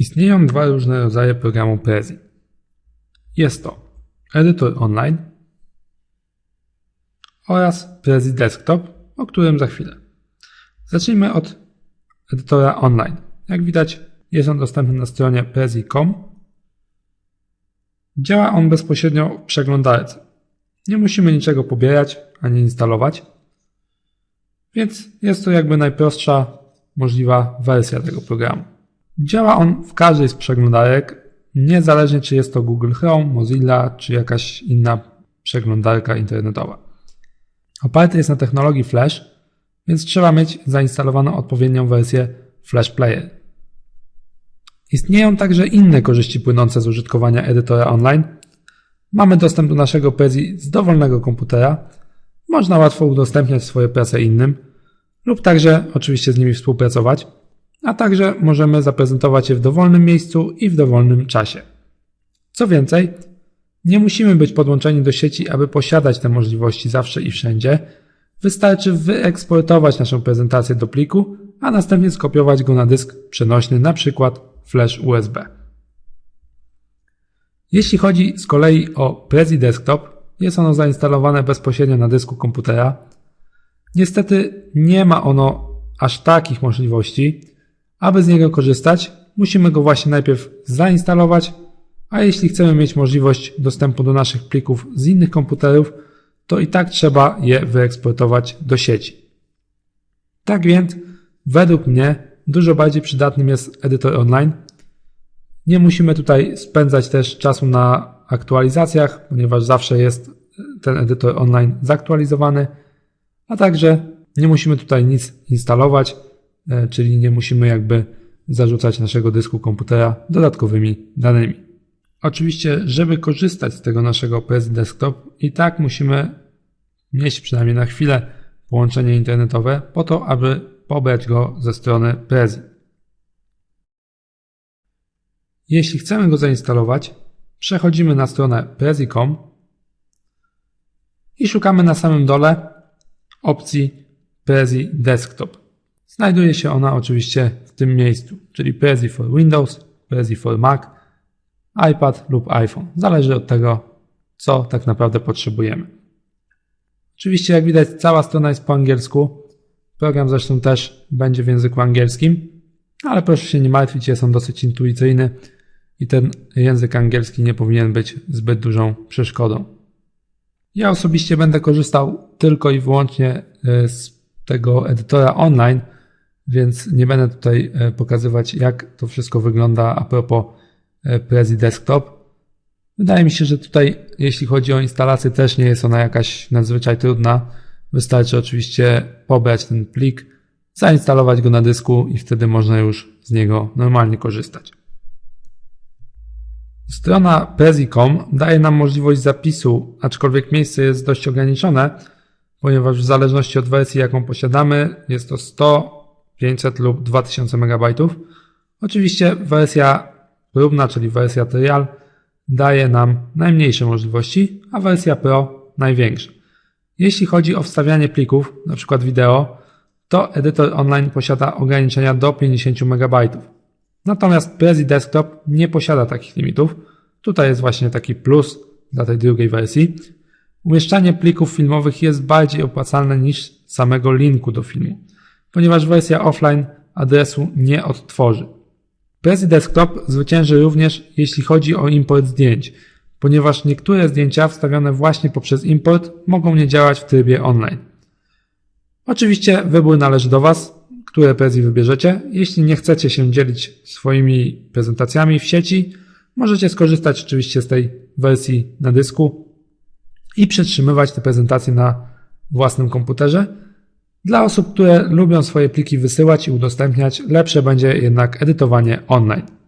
Istnieją dwa różne rodzaje programu Prezi. Jest to edytor online oraz Prezi Desktop, o którym za chwilę. Zacznijmy od edytora online. Jak widać, jest on dostępny na stronie prezi.com. Działa on bezpośrednio w przeglądarce. Nie musimy niczego pobierać ani instalować, więc jest to jakby najprostsza możliwa wersja tego programu. Działa on w każdej z przeglądarek, niezależnie czy jest to Google Chrome, Mozilla czy jakaś inna przeglądarka internetowa. Oparty jest na technologii Flash, więc trzeba mieć zainstalowaną odpowiednią wersję Flash Player. Istnieją także inne korzyści płynące z użytkowania edytora online. Mamy dostęp do naszego Prezi z dowolnego komputera, można łatwo udostępniać swoje prace innym lub także oczywiście z nimi współpracować a także możemy zaprezentować je w dowolnym miejscu i w dowolnym czasie. Co więcej, nie musimy być podłączeni do sieci, aby posiadać te możliwości zawsze i wszędzie. Wystarczy wyeksportować naszą prezentację do pliku, a następnie skopiować go na dysk przenośny, np. flash USB. Jeśli chodzi z kolei o Prezi Desktop, jest ono zainstalowane bezpośrednio na dysku komputera. Niestety nie ma ono aż takich możliwości, aby z niego korzystać, musimy go właśnie najpierw zainstalować, a jeśli chcemy mieć możliwość dostępu do naszych plików z innych komputerów, to i tak trzeba je wyeksportować do sieci. Tak więc, według mnie, dużo bardziej przydatnym jest edytor online. Nie musimy tutaj spędzać też czasu na aktualizacjach, ponieważ zawsze jest ten edytor online zaktualizowany, a także nie musimy tutaj nic instalować. E, czyli nie musimy jakby zarzucać naszego dysku komputera dodatkowymi danymi. Oczywiście, żeby korzystać z tego naszego PS Desktop, i tak musimy mieć przynajmniej na chwilę połączenie internetowe po to, aby pobrać go ze strony Prezi. Jeśli chcemy go zainstalować, przechodzimy na stronę prezi.com i szukamy na samym dole opcji Prezi Desktop. Znajduje się ona oczywiście w tym miejscu, czyli Prezi for Windows, Prezi for Mac, iPad lub iPhone. Zależy od tego, co tak naprawdę potrzebujemy. Oczywiście, jak widać, cała strona jest po angielsku. Program zresztą też będzie w języku angielskim, ale proszę się nie martwić, jest on dosyć intuicyjny i ten język angielski nie powinien być zbyt dużą przeszkodą. Ja osobiście będę korzystał tylko i wyłącznie e, z tego edytora online, więc nie będę tutaj e, pokazywać, jak to wszystko wygląda a propos e, Prezi Desktop. Wydaje mi się, że tutaj, jeśli chodzi o instalację, też nie jest ona jakaś nadzwyczaj trudna. Wystarczy oczywiście pobrać ten plik, zainstalować go na dysku i wtedy można już z niego normalnie korzystać. Strona Prezi.com daje nam możliwość zapisu, aczkolwiek miejsce jest dość ograniczone, ponieważ w zależności od wersji, jaką posiadamy, jest to 100 500 lub 2000 MB. Oczywiście wersja próbna, czyli wersja trial, daje nam najmniejsze możliwości, a wersja Pro największe. Jeśli chodzi o wstawianie plików, np. wideo, to edytor online posiada ograniczenia do 50 MB. Natomiast Prezi Desktop nie posiada takich limitów. Tutaj jest właśnie taki plus dla tej drugiej wersji. Umieszczanie plików filmowych jest bardziej opłacalne niż samego linku do filmu ponieważ wersja offline adresu nie odtworzy. Prezi Desktop zwycięży również jeśli chodzi o import zdjęć, ponieważ niektóre zdjęcia wstawione właśnie poprzez import mogą nie działać w trybie online. Oczywiście wybór należy do Was, które Prezi wybierzecie. Jeśli nie chcecie się dzielić swoimi prezentacjami w sieci, możecie skorzystać oczywiście z tej wersji na dysku i przetrzymywać te prezentacje na własnym komputerze. Dla osób, które lubią swoje pliki wysyłać i udostępniać, lepsze będzie jednak edytowanie online.